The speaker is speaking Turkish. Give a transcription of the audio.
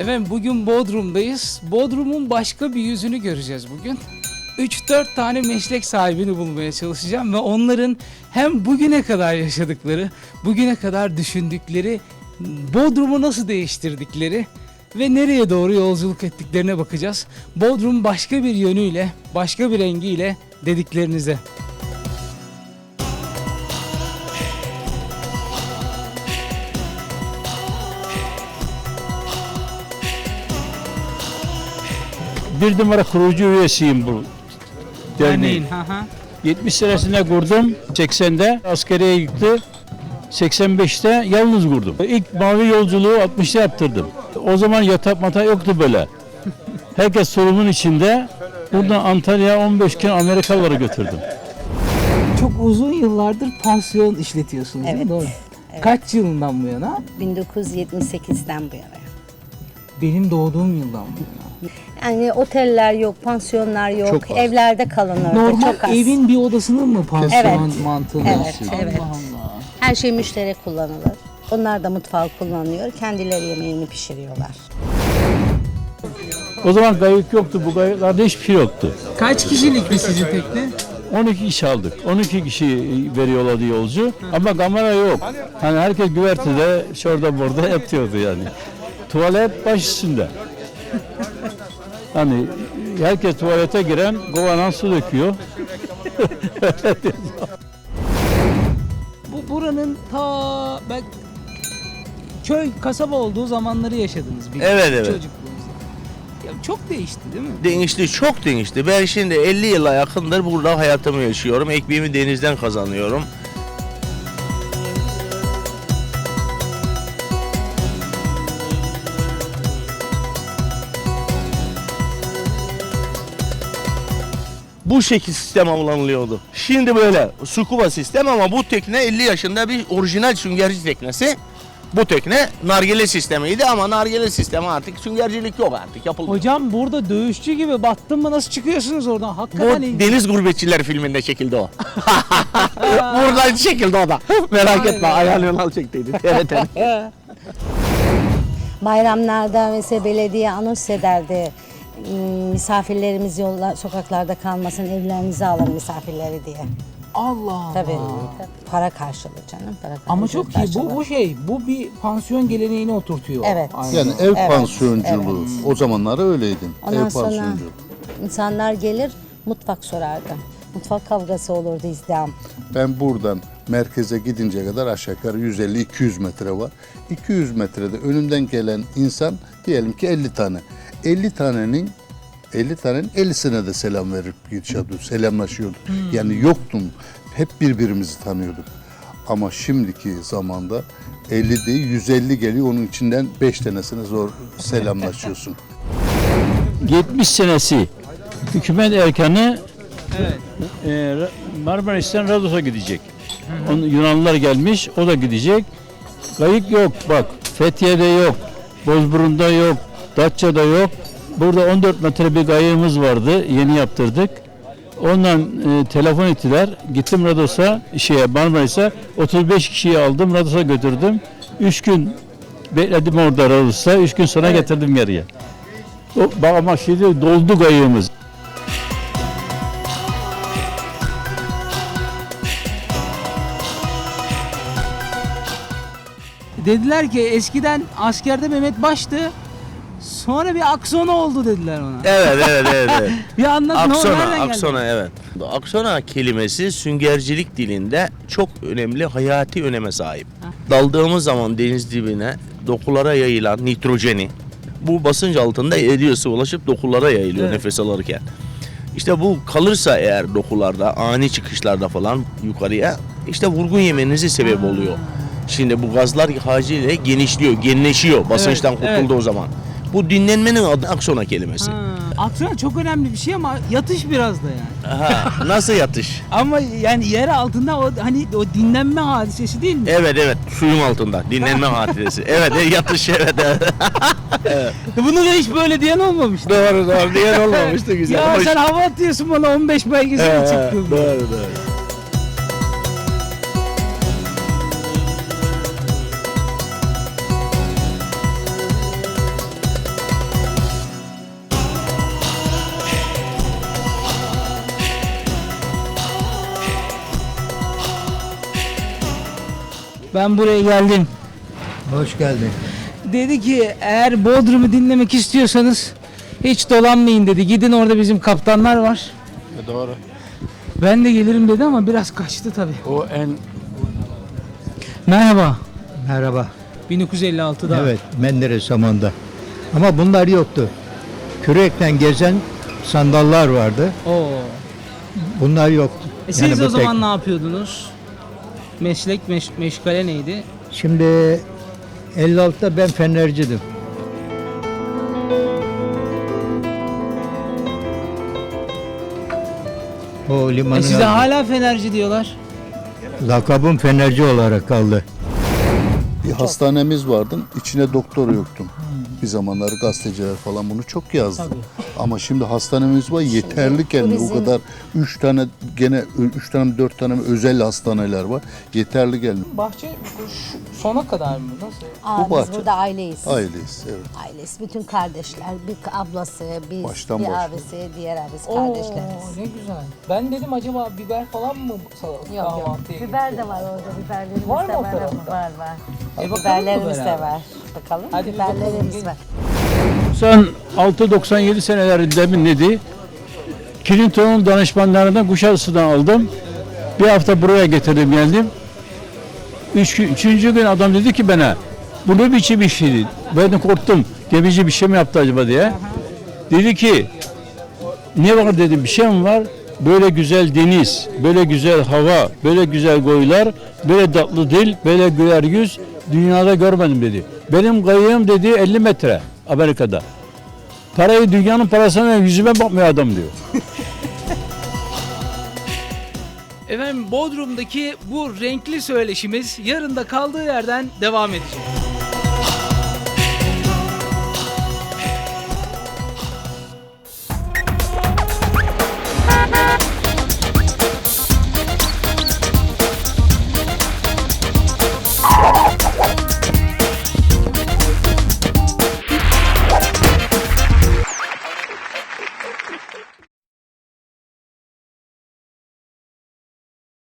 Efendim bugün Bodrum'dayız. Bodrum'un başka bir yüzünü göreceğiz bugün. 3-4 tane meslek sahibini bulmaya çalışacağım ve onların hem bugüne kadar yaşadıkları, bugüne kadar düşündükleri, Bodrum'u nasıl değiştirdikleri ve nereye doğru yolculuk ettiklerine bakacağız. Bodrum başka bir yönüyle, başka bir rengiyle dediklerinize. Bir numara kurucu üyesiyim bu derneğin. Hı hı. 70 senesinde kurdum. 80'de askeriye gitti. 85'te yalnız kurdum. İlk mavi yolculuğu 60'ta yaptırdım. O zaman yatak mata yoktu böyle. Herkes sorunun içinde. Buradan Antalya 15 gün Amerikalılara götürdüm. Çok uzun yıllardır pansiyon işletiyorsunuz değil mi? Evet, Doğru. Kaç yılından bu yana? 1978'den bu yana. Benim doğduğum yıldan bu yana. Yani oteller yok, pansiyonlar yok, Çok az. evlerde kalınırdı. Normal çok az. evin bir odasının mı pansiyon Evet. mantığı? Evet, Allah evet. Allah. Her şey müşterek kullanılır. Onlar da mutfağı kullanıyor. Kendileri yemeğini pişiriyorlar. O zaman kayık yoktu. Bu kayıklarda hiçbir şey yoktu. Kaç kişilikti sizin tekne? 12 kişi aldık. 12 kişi veriyorlardı yolcu. Ama kamera yok. Hani herkes güvertede şurada burada yatıyordu yani. Tuvalet baş üstünde. Hani herkes tuvalete giren kovandan su döküyor. Bu buranın ta ben köy kasaba olduğu zamanları yaşadınız bir Evet, evet. çocukluğunuzda. Ya çok değişti değil mi? Değişti, çok değişti. Ben şimdi 50 yıla yakındır burada hayatımı yaşıyorum. Ekmeğimi denizden kazanıyorum. Bu şekil sistem kullanılıyordu. Şimdi böyle sukuba sistem ama bu tekne 50 yaşında bir orijinal süngerci teknesi. Bu tekne nargile sistemiydi ama nargile sistemi artık süngercilik yok artık yapıldı. Hocam burada dövüşçü gibi battın mı nasıl çıkıyorsunuz oradan? Bu Hakikaten ilginç. Deniz Gurbetçiler filminde çekildi o. Buradan çekildi o da. Merak etme Ayhan Yonal çektiydi. Evet, evet. Bayramlarda mesela belediye anons ederdi. "Hmm, Misafirlerimiz yolla, sokaklarda kalmasın, evlerinize alın misafirleri diye. Allah Tabii. Allah. Para karşılığı canım. Para Ama karşılığı çok iyi. Bu, bu şey, bu bir pansiyon geleneğini oturtuyor. Evet. Aynen. Yani ev Evet, pansiyonculuğu. O zamanlar öyleydi. Ondan ev sonra pansiyonculuğu. insanlar gelir mutfak sorardı. Mutfak kavgası olurdu izdiham. Ben buradan merkeze gidince kadar aşağı yukarı 150-200 metre var. 200 metrede önümden gelen insan diyelim ki 50 tane. 50 tanenin 50 tanenin 50'sine de selam verip geçiyorduk, selamlaşıyorduk. Yani yoktum. Hep birbirimizi tanıyorduk. Ama şimdiki zamanda 50 değil 150 geliyor onun içinden 5 tanesine zor selamlaşıyorsun. 70 senesi hükümet erkanı Evet. e, Marmaris'ten Rodos'a gidecek. Onun Yunanlılar gelmiş, o da gidecek. Kayık yok bak, Fethiye'de yok, Bozburun'da yok, Datça'da yok. Burada 14 metre bir kayığımız vardı, yeni yaptırdık. Ondan e, telefon ettiler. Gittim Rodos'a, şeye Marmaris'e 35 kişiyi aldım, Rodos'a götürdüm. 3 gün bekledim orada Rodos'ta, 3 gün sonra getirdim geriye. O, ama şimdi doldu kayığımız. Dediler ki eskiden askerde Mehmet Baş'tı. Sonra bir aksona oldu dediler ona. evet, evet, evet. evet. Bir anlat ne oldu? Aksona, geldi? aksona evet. Aksona kelimesi süngercilik dilinde çok önemli, hayati öneme sahip. Daldığımız zaman deniz dibine dokulara yayılan nitrojeni bu basınç altında eriyorsa ulaşıp dokulara yayılıyor Evet. nefes alırken. İşte bu kalırsa eğer dokularda, ani çıkışlarda falan yukarıya işte vurgun yemenize sebep oluyor. Şimdi bu gazlar hacıyla genişliyor, genleşiyor basınçtan Evet, kurtulduğu o zaman. Bu dinlenmenin adı aksona kelimesi. Ha, Aksiyon çok önemli bir şey ama yatış biraz da yani. Aha, nasıl yatış? Ama yani yer altında o hani o dinlenme hadisesi değil mi? Evet evet suyun altında dinlenme hadisesi. Evet yatış evet. evet. Bunu da hiç böyle diyen olmamıştı. doğru doğru diyen olmamıştı güzel. Ya Hoş. sen hava atıyorsun bana 15 belgesi mi Ee, çıktı? doğru doğru. Ben buraya geldim. Hoş geldin. Dedi ki eğer Bodrum'u dinlemek istiyorsanız hiç dolanmayın dedi. Gidin orada bizim kaptanlar var. Doğru. Ben de gelirim dedi ama biraz kaçtı tabii. O en Merhaba. Merhaba. 1956'da. Evet, Menderes zamanında. Ama bunlar yoktu. Kürekle gezen sandallar vardı. Oo. Bunlar yoktu. E siz Yani o bu tek- zaman ne yapıyordunuz? Meslek, meş- meşgale neydi? Şimdi 56'da ben fenercidim. O limanın E size adı- hala fenerci diyorlar. lakabım fenerci olarak kaldı. Bir hastanemiz vardı. içine doktor yoktum. Bir zamanları gazeteciler falan bunu çok yazdı. Ama şimdi hastanemiz var yeterli gelmiyor. O turizm- kadar üç tane gene üç tane dört tane özel hastaneler var. Yeterli gelmiyor. Bahçe sona kadar mı? Nasıl? Aa, biz bahçe. burada aileyiz. Aileyiz. Evet. Ailesi, bütün kardeşler, bir ablası, biz, Baştan bir başla. abisi, diğer abisi, kardeşlerimiz. ne güzel. Ben dedim acaba biber falan mı Yok yok. Biber de var orada, biberlerimiz Var mı de var. tarafta? Var var. E, bakalım biberlerimiz de beraber? var. Bakalım. Hadi biberlerimiz var. 96-97 senelerinde mi neydi? Clinton'un danışmanlarından Kuşadası'dan aldım. Bir hafta buraya getirdim geldim. Üç, gün- üçüncü gün adam dedi ki bana bu ne biçim iş dedi. Ben de korktum. Gemici bir şey mi yaptı acaba diye. Dedi ki ne var dedim bir şey mi var? Böyle güzel deniz, böyle güzel hava, böyle güzel koylar, böyle tatlı dil, böyle güler yüz dünyada görmedim dedi. Benim kayığım dedi 50 metre Amerika'da. Parayı dünyanın parasına yüzüme bakmıyor adam diyor. Efendim Bodrum'daki bu renkli söyleşimiz yarın da kaldığı yerden devam edecek.